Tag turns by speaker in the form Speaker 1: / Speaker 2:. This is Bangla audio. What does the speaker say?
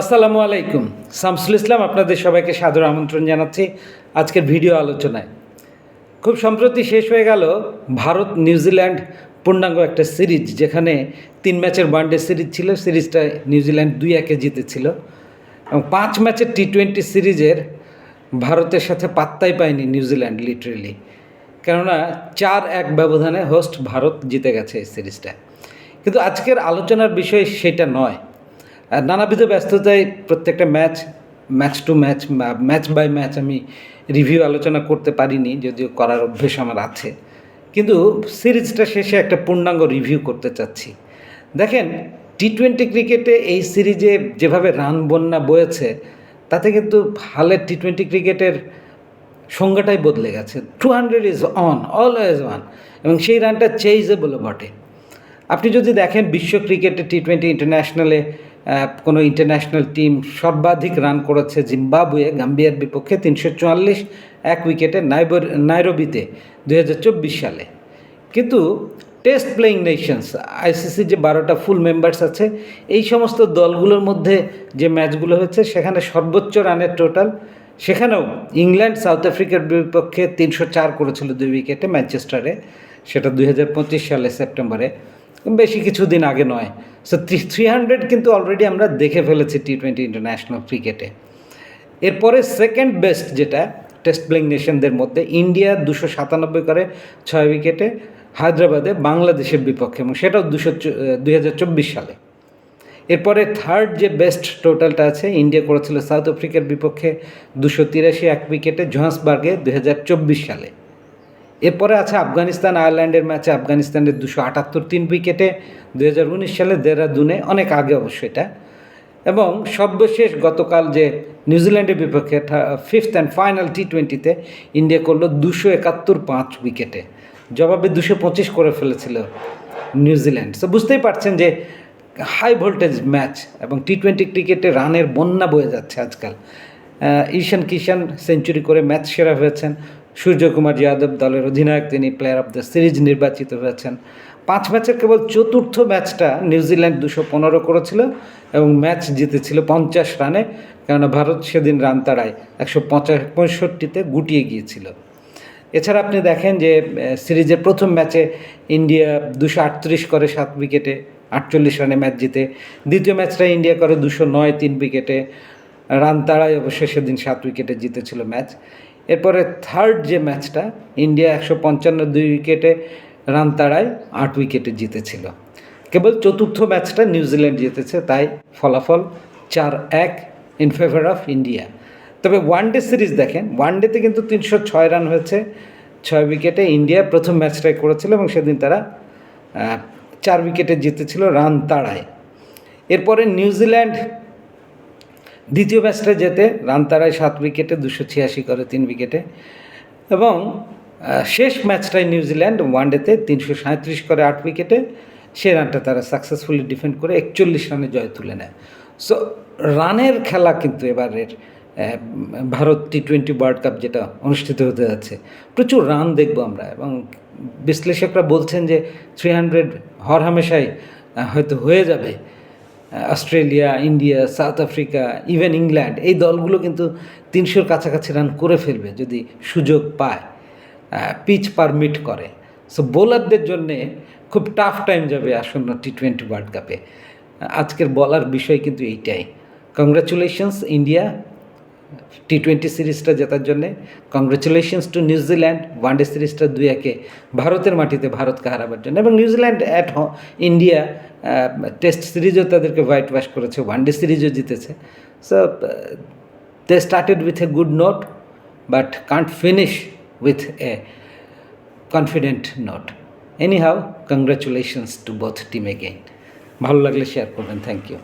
Speaker 1: আসসালামু আলাইকুম। শামসুল ইসলাম আপনাদের সবাইকে সাদর আমন্ত্রণ জানাচ্ছি আজকের ভিডিও আলোচনায়। খুব সম্প্রতি শেষ হয়ে গেল ভারত নিউজিল্যান্ড পূর্ণাঙ্গ একটা সিরিজ, যেখানে তিন ম্যাচের ওয়ানডে সিরিজ ছিল। সিরিজটা নিউজিল্যান্ড দুই একে জিতেছিল। এবং পাঁচ ম্যাচের টি টোয়েন্টি সিরিজের ভারতের সাথে পাত্তাই পায়নি নিউজিল্যান্ড লিটারেলি কেননা চার এক ব্যবধানে হোস্ট ভারত জিতে গেছে এই সিরিজটা। কিন্তু আজকের আলোচনার বিষয় সেটা নয়। নানাবিধ ব্যস্ততায় প্রত্যেকটা match match to match match by match আমি রিভিউ আলোচনা করতে পারিনি, যদিও করার অভ্যেস আমার আছে। কিন্তু সিরিজটা শেষে একটা পূর্ণাঙ্গ রিভিউ করতে চাচ্ছি। দেখেন টি টোয়েন্টি ক্রিকেটে এই সিরিজে যেভাবে রান বন্যা বয়েছে, তাতে কিন্তু হালের টি টোয়েন্টি ক্রিকেটের সংজ্ঞাটাই বদলে গেছে। Two hundred is on always one এবং সেই রানটা চেইজেবলও বটে। আপনি যদি দেখেন বিশ্ব ক্রিকেটে টি টোয়েন্টি ইন্টারন্যাশনালে কোনো ইন্টারন্যাশনাল টিম সর্বাধিক রান করেছে জিম্বাবুয়ে, গাম্বিয়ার বিপক্ষে তিনশো চুয়াল্লিশ, এক উইকেটে নাইবর, নাইরোবিতে দুই হাজার চব্বিশ সালে। কিন্তু টেস্ট প্লেয়িং নেশনস আইসিসি যে বারোটা ফুল মেম্বার্স আছে, এই সমস্ত দলগুলোর মধ্যে যে ম্যাচগুলো হয়েছে, সেখানে সর্বোচ্চ রানের টোটাল সেখানেও ইংল্যান্ড, সাউথ আফ্রিকার বিপক্ষে তিনশো চার করেছিল দুই উইকেটে ম্যানচেস্টারে, সেটা দুই হাজার পঁচিশ সালে সেপ্টেম্বরে। বেশি কিছুদিন আগে নয়। সো থ্রি থ্রি হান্ড্রেড কিন্তু অলরেডি আমরা দেখে ফেলেছি টি টোয়েন্টি ইন্টারন্যাশনাল ক্রিকেটে এরপরে সেকেন্ড বেস্ট যেটা টেস্ট প্লেইং নেশনদের মধ্যে ইন্ডিয়া দুশো সাতানব্বই করে ছয় উইকেটে হায়দ্রাবাদে বাংলাদেশের বিপক্ষে, এবং সেটাও দুশো দুই হাজার চব্বিশ সালে। এরপরে থার্ড যে বেস্ট টোটালটা আছে ইন্ডিয়া করেছিল সাউথ আফ্রিকার বিপক্ষে দুশো তিরাশি এক উইকেটে জোহান্সবার্গে চব্বিশ সালে। এরপরে আছে আফগানিস্তান, আয়ারল্যান্ডের ম্যাচে আফগানিস্তানের দুশো আটাত্তর তিন উইকেটে দু হাজার উনিশ সালে দেরাদুনে, অনেক আগে অবশ্য এটা। এবং সর্বশেষ গতকাল যে নিউজিল্যান্ডের বিপক্ষে ফিফথ অ্যান্ড ফাইনাল টি টোয়েন্টিতে ইন্ডিয়া করল দুশো একাত্তর পাঁচ উইকেটে। জবাবে দুশো পঁচিশ করে ফেলেছিল নিউজিল্যান্ড। সো বুঝতেই পারছেন যে হাই ভোল্টেজ ম্যাচ এবং টি টোয়েন্টি ক্রিকেটে রানের বন্যা বয়ে যাচ্ছে আজকাল। ঈশান কিষান সেঞ্চুরি করে ম্যাচ সেরা হয়েছেন। সূর্যকুমার যাদব দলের অধিনায়ক, তিনি প্লেয়ার অফ দ্য সিরিজ নির্বাচিত হয়েছেন। পাঁচ ম্যাচের কেবল চতুর্থ ম্যাচটা নিউজিল্যান্ড দুশো পনেরো করেছিল এবং ম্যাচ জিতেছিল পঞ্চাশ রানে, কেননা ভারত সেদিন রান তাড়ায় একশো পঁচাশ পঁয়ষট্টিতে গুটিয়ে গিয়েছিল। এছাড়া আপনি দেখেন যে সিরিজের প্রথম ম্যাচে ইন্ডিয়া দুশো আটত্রিশ করে সাত উইকেটে আটচল্লিশ রানে ম্যাচ জিতে, দ্বিতীয় ম্যাচটা ইন্ডিয়া করে দুশো নয়, তিন উইকেটে রান তাড়ায় অবশ্যই সেদিন সাত উইকেটে জিতেছিল ম্যাচ। এরপরে থার্ড যে ম্যাচটা ইন্ডিয়া একশো পঞ্চান্ন দুই উইকেটে রান তাড়ায়, আট উইকেটে জিতেছিল। কেবল চতুর্থ ম্যাচটা নিউজিল্যান্ড জিতেছে, তাই ফলাফল চার এক ইন ফেভার অফ ইন্ডিয়া তবে ওয়ান ডে সিরিজ দেখেন ওয়ান ডেতে কিন্তু তিনশো ছয় রান হয়েছে, ছয় উইকেটে ইন্ডিয়া প্রথম ম্যাচটাই করেছিল এবং সেদিন তারা চার উইকেটে জিতেছিল রান তাড়ায়। এরপরে নিউজিল্যান্ড দ্বিতীয় ম্যাচটা যেতে রান তাড়ায় সাত উইকেটে দুশো ছিয়াশি করে তিন উইকেটে। এবং শেষ ম্যাচটায় নিউজিল্যান্ড ওয়ানডেতে তিনশো সাঁত্রিশ করে আট উইকেটে সে রানটা তারা সাকসেসফুলি ডিফেন্ড করে একচল্লিশ রানে জয় তুলে নেয়। সো রানের খেলা কিন্তু এবারের Bharat T twenty world cup যেটা অনুষ্ঠিত হতে যাচ্ছে, প্রচুর রান দেখব আমরা। এবং বিশ্লেষকরা বলছেন যে থ্রি হান্ড্রেড হর হামেশাই হয়তো হয়ে যাবে। Australia, India, South Africa even England, এই দলগুলো কিন্তু তিনশোর কাছাকাছি রান করে ফেলবে যদি সুযোগ পায় পিচ পারমিট করে। সো বোলারদের জন্যে খুব টাফ টাইম যাবে আসন্ন টি টোয়েন্টি ওয়ার্ল্ড কাপে আজকের বলার বিষয় কিন্তু এইটাই। কংগ্রাচুলেশনস ইন্ডিয়া টি টোয়েন্টি সিরিজটা জেতার জন্যে। কংগ্রেচুলেশনস টু নিউজিল্যান্ড ওয়ানডে সিরিজটা দুই একে ভারতের মাটিতে ভারতকে হারাবার জন্য। এবং New Zealand at home India test সিরিজও তাদেরকে হোয়াইট ওয়াশ করেছে ওয়ানডে সিরিজও জিতেছে। So they started with a good note but can't finish with a confident note anyhow congratulations to both team again ভালো লাগলে শেয়ার করবেন থ্যাংক ইউ